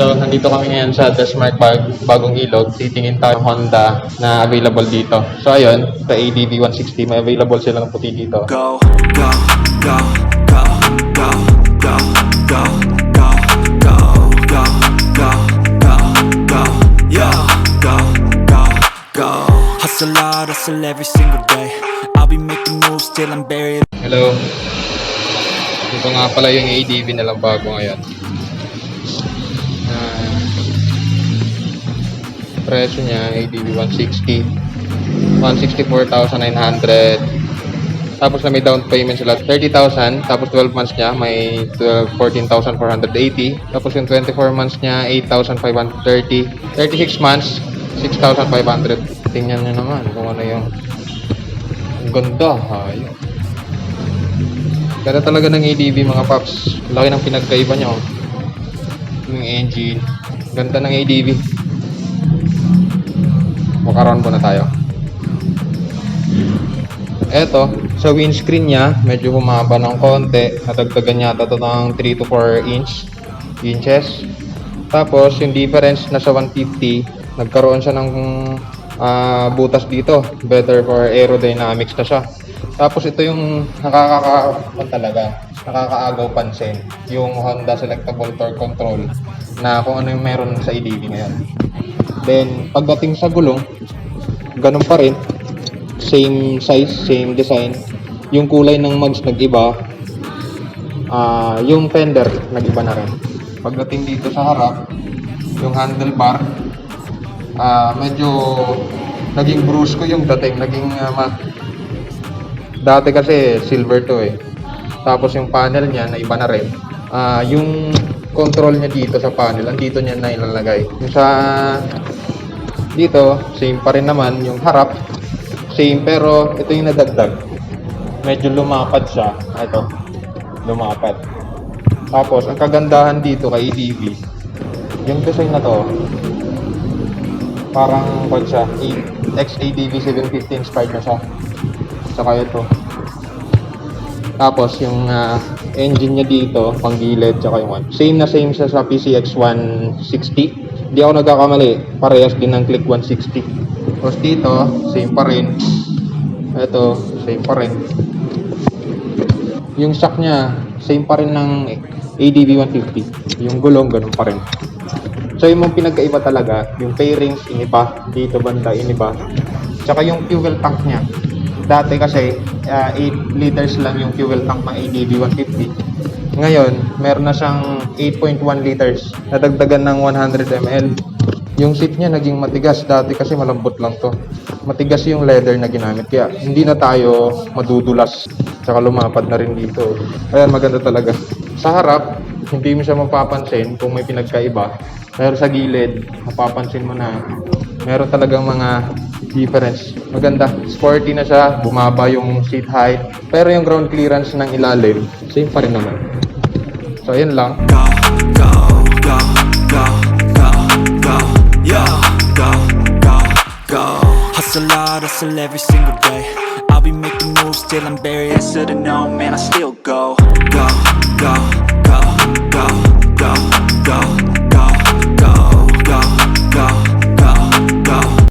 Hello, nandito kami ngayon sa Desmark Bag, Bagong Ilog. Titingin tayo ng Honda na available dito. So ayun, sa ADV 160, may available silang puti dito. go, go, go, go, go, go, go, go, go, go, go, go, go, yeah, go, go, go. Hustle hard, hustle every single day. I'll be making moves till I'm buried. Hello. Ito nga pala yung ADV nilang bago ngayon. Presyo niya, ADV 160. 164,900. Tapos na may down payment sila, 30,000. Tapos 12 months niya, may 12 14,480. Tapos yung 24 months niya, 8,530. 36 months, 6,500. Tingnan niyo naman kung ano yung... Ang ganda, hayop. Ganda talaga ng ADV mga paps. Laki ng pinagkaiba niya. Oh. Yung engine. Ganda ng ADV. Makaroon po na tayo. Eto, sa windscreen niya, medyo humaba ng konti. Natagdagan yata to ng 3 to 4 inch inches. Tapos, yung difference nasa 150, nagkaroon siya ng ah, butas dito. Better for aerodynamics na siya. Tapos ito yung nakakaka talaga, nakakaagaw pansin. Yung Honda Selectable Torque Control na kung ano yung meron sa EDV ngayon. Then, pagdating sa gulong, ganun pa rin. Same size, same design. Yung kulay ng mags nag-iba. Ah, yung fender nag-iba na rin. Pagdating dito sa harap, yung handlebar, ah medyo naging brusco yung dating, naging ah, ma- Dati kasi silver to eh. Tapos yung panel niya na iba na rin. Ah, yung control niya dito sa panel, andito niya na ilalagay. Yung sa dito, same pa rin naman yung harap. Same pero ito yung nadagdag. Medyo lumapad siya. Ito. Lumapad. Tapos ang kagandahan dito kay EDV, yung design na to, parang kwan siya, XADV 750 inspired na siya. Saka ito. Tapos yung ah, engine niya dito, panggilid, tsaka yung one. Same na same siya sa PCX 160. Hindi ako nagkakamali. Parehas din ng Click 160. Tapos dito, same pa rin. Ito, same pa rin. Yung shock niya, same pa rin ng ADV 150. Yung gulong, ganun pa rin. So yung mga pinagkaiba talaga, yung fairings, iniba, dito banda, iniba. Tsaka yung fuel tank niya. Dati kasi, ah, 8 liters lang yung fuel tank ng ADV 150. Ngayon, meron na siyang 8.1 liters. Nadagdagan ng 100 ml. Yung seat niya naging matigas. Dati kasi malambot lang to. Matigas yung leather na ginamit. Kaya hindi na tayo madudulas. Tsaka lumapad na rin dito. Ayan, maganda talaga. Sa harap, hindi mo siya mapapansin kung may pinagkaiba. Pero sa gilid, mapapansin mo na meron talagang mga difference. Maganda. Sporty na siya. Bumaba yung seat height. Pero yung ground clearance ng ilalim, same pa rin naman. So, yun lang. Go, go, go, go, go, go, go, go, go. Hustle hard, hustle every single day. I'll be making moves till I'm buried. Answer to no, man, I still go, go, go, go, go, go, go,